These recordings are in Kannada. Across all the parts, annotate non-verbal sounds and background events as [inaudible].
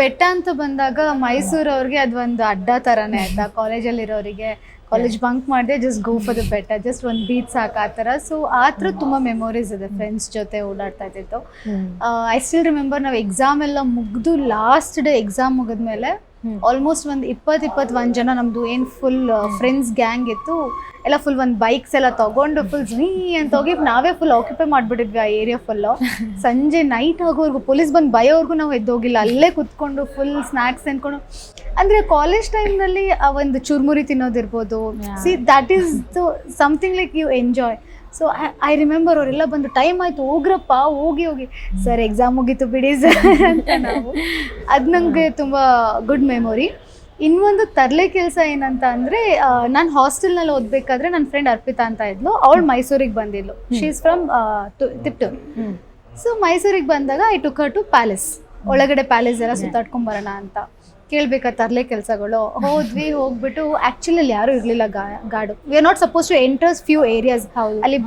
ಬೆಟ್ಟ ಅಂತ ಬಂದಾಗ ಮೈಸೂರು ಅವ್ರಿಗೆ ಅದೊಂದು ಅಡ್ಡ ಥರನೇ ಆಯ್ತಾ? ಕಾಲೇಜಲ್ಲಿ ಇರೋರಿಗೆ ಕಾಲೇಜ್ ಬಂಕ್ ಮಾಡಿದೆ ಜಸ್ಟ್ ಗೋ ಫಾರ್ ದ ಬೆಟ್ಟ ಜಸ್ಟ್ ಒಂದು ಬೀಚ್ ಸಾಕು ಆ ಥರ. ಸೊ ಆ ಥರ ತುಂಬ ಮೆಮೊರೀಸ್ ಇದೆ ಫ್ರೆಂಡ್ಸ್ ಜೊತೆ ಓಡಾಡ್ತಾ ಇದ್ದಿತ್ತು ಐ ಸ್ಟಿಲ್ ರಿಮೆಂಬರ್ ನಾವು ಎಕ್ಸಾಮ್ ಎಲ್ಲ ಮುಗಿದು ಲಾಸ್ಟ್ ಡೇ ಎಕ್ಸಾಮ್ ಮುಗಿದ್ಮೇಲೆ. ಆಲ್ಮೋಸ್ಟ್ ಒಂದು ಇಪ್ಪತ್ತು ಇಪ್ಪತ್ತೊಂದು ಜನ ನಮ್ಮದು ಏನು ಫುಲ್ ಫ್ರೆಂಡ್ಸ್ ಗ್ಯಾಂಗ್ ಇತ್ತು. ಎಲ್ಲ ಫುಲ್ ಒಂದು ಬೈಕ್ಸ್ ಎಲ್ಲ ತಗೊಂಡು ಫುಲ್ ಝೀ ಅಂತ ಹೋಗಿ ನಾವೇ ಫುಲ್ ಆಕ್ಯುಪೈ ಮಾಡಿಬಿಟ್ಟಿದ್ವಿ ಆ ಏರಿಯಾ ಫುಲ್ಲು ಸಂಜೆ ನೈಟ್ ಆಗೋವರೆಗೂ ಪೊಲೀಸ್ ಬಂದು ಬಯೋವರೆಗೂ ನಾವು ಎದ್ದೋಗಿಲ್ಲ ಅಲ್ಲೇ ಕುತ್ಕೊಂಡು ಫುಲ್ ಸ್ನ್ಯಾಕ್ಸ್ ಅಂದ್ಕೊಂಡು ಅಂದರೆ ಕಾಲೇಜ್ ಟೈಮ್ನಲ್ಲಿ ಆ ಒಂದು ಚುರ್ಮುರಿ ತಿನ್ನೋದಿರ್ಬೋದು. See that is something like you enjoy so I remember ಅವರೆಲ್ಲ ಬಂದು ಟೈಮ್ ಆಯ್ತು ಹೋಗ್ರಪ್ಪ ಹೋಗಿ ಹೋಗಿ. ಸರ್ ಎಕ್ಸಾಮ್ ಮುಗೀತು ಬಿಡಿ ಸರ್ ಅಂತ ನಾವು. ಅದು ನನಗೆ ತುಂಬ ಗುಡ್ ಮೆಮೊರಿ ಇನ್ನೊಂದು ತರಲೆ ಕೆಲಸ ಏನಂತ ಅಂದರೆ ನಾನು ಹಾಸ್ಟೆಲ್ನಲ್ಲಿ ಓದಬೇಕಾದ್ರೆ ನನ್ನ ಫ್ರೆಂಡ್ ಅರ್ಪಿತಾ ಅಂತ ಇದ್ಲು. ಅವಳು ಮೈಸೂರಿಗೆ ಬಂದಿದ್ಲು. She is from Tiptur so ಮೈಸೂರಿಗೆ ಬಂದಾಗ I took her to palace ಒಳಗಡೆ ಪ್ಯಾಲೇಸ್ ಎಲ್ಲ ಸುತ್ತಾಡ್ಕೊಂಡ್ ಬರೋಣ ಅಂತ ಕೇಳ್ಬೇಕಾ ತರಲೆ ಕೆಲಸಗಳು? ಹೋದ್ವಿ ಹೋಗ್ಬಿಟ್ಟು ಆಕ್ಚುಲಿ ಅಲ್ಲಿ ಯಾರು ಇರ್ಲಿಲ್ಲ ಗಾಡು. We are not suppose to enters few areas ಅಲ್ಲಿ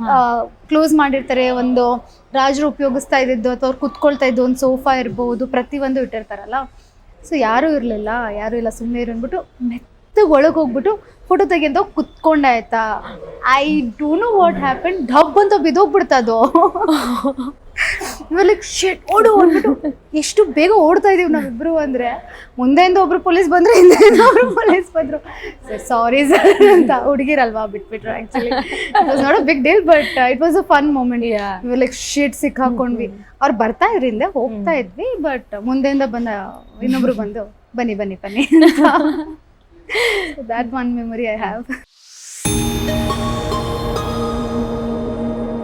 ಕ್ಲೋಸ್ ಮಾಡಿರ್ತಾರೆ ಒಂದು ರಾಜರು ಉಪಯೋಗಿಸ್ತಾ ಇದ್ದಿದ್ದು ಅಥವಾ ಅವ್ರು ಕುತ್ಕೊಳ್ತಾ ಇದ್ದು ಒಂದು ಸೋಫಾ ಇರ್ಬೋದು ಪ್ರತಿಯೊಂದು ಇಟ್ಟಿರ್ತಾರಲ್ಲ. ಸೊ ಯಾರು ಇರಲಿಲ್ಲ ಯಾರು ಇಲ್ಲ ಸುಮ್ಮನೆ ಇರು ಅಂದ್ಬಿಟ್ಟು ಮೆತ್ತಗೆ ಒಳಗೆ ಹೋಗ್ಬಿಟ್ಟು ಫೋಟೋ ತೆಗೆದು ಹೋಗಿ ಕುತ್ಕೊಂಡೆ ಆಯ್ತಾ? I do know what happen dub ಅಂತ ಬಿದ್ದೋಗ್ಬಿಡ್ತದು [laughs] ಲೈಕ್ ಶೆಟ್ ಓಡು ಅಂದ್ಬಿಟ್ಟು ಎಷ್ಟು ಬೇಗ ಓಡ್ತಾ ಇದೀವಿ ನಾವಿಬ್ರು ಅಂದ್ರೆ. ಮುಂದೆಯಿಂದ ಒಬ್ರು ಪೊಲೀಸ್ ಬಂದ್ರೆ ಹಿಂದೆಯಿಂದ ಒಬ್ರು ಪೊಲೀಸ್ ಬಂದ್ರು. ಸರ್ ಸಾರಿ ಸರ್ ಅಂತ ಹುಡುಗಿರಲ್ವಾ ಬಿಟ್ಬಿಟ್ರು actually not a big deal but it was a fun moment. Like shit ಸಿಕ್ಕಾಕೊಂಡ್ವಿ. ಅವ್ರು ಬರ್ತಾ ಇದ್ರಿಂದ ಹೋಗ್ತಾ ಇದ್ವಿ ಬಟ್ ಮುಂದೆಯಿಂದ ಬಂದ ಇನ್ನೊಬ್ರು ಬಂದು ಬನ್ನಿ ಬನ್ನಿ ಬನ್ನಿ that one memory I have